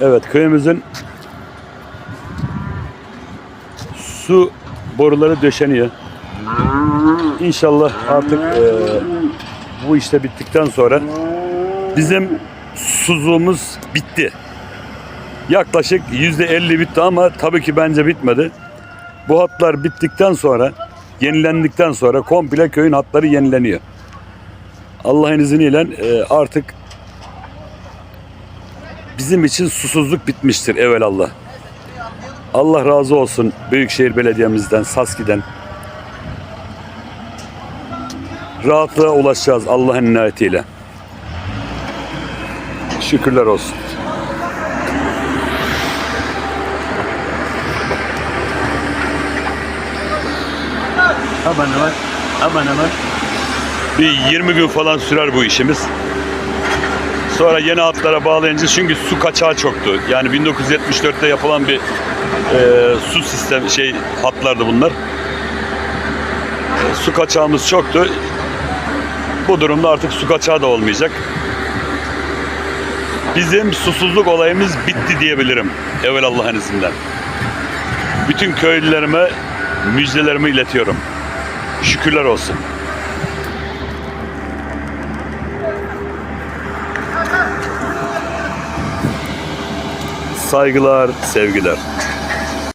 Evet köyümüzün su boruları döşeniyor. İnşallah artık e, bu işte bittikten sonra bizim susuzluğumuz bitti. Yaklaşık yüzde elli bitti ama tabii ki bence bitmedi. Bu hatlar bittikten sonra, yenilendikten sonra komple köyün hatları yenileniyor. Allah'ın izniyle e, artık bizim için susuzluk bitmiştir evelallah. Allah razı olsun Büyükşehir Belediye'mizden, SASKİ'den. Rahatlığa ulaşacağız Allah'ın inayetiyle. Şükürler olsun. Hemen hemen, hemen hemen bir 20 gün falan sürer bu işimiz. Sonra yeni hatlara bağlayınca çünkü su kaçağı çoktu. Yani 1974'te yapılan bir e, su sistem şey hatlardı bunlar. E, su kaçağımız çoktu. Bu durumda artık su kaçağı da olmayacak. Bizim susuzluk olayımız bitti diyebilirim. Evvel Allah'ın izniyle. Bütün köylülerime müjdelerimi iletiyorum. Şükürler olsun. Saygılar, sevgiler.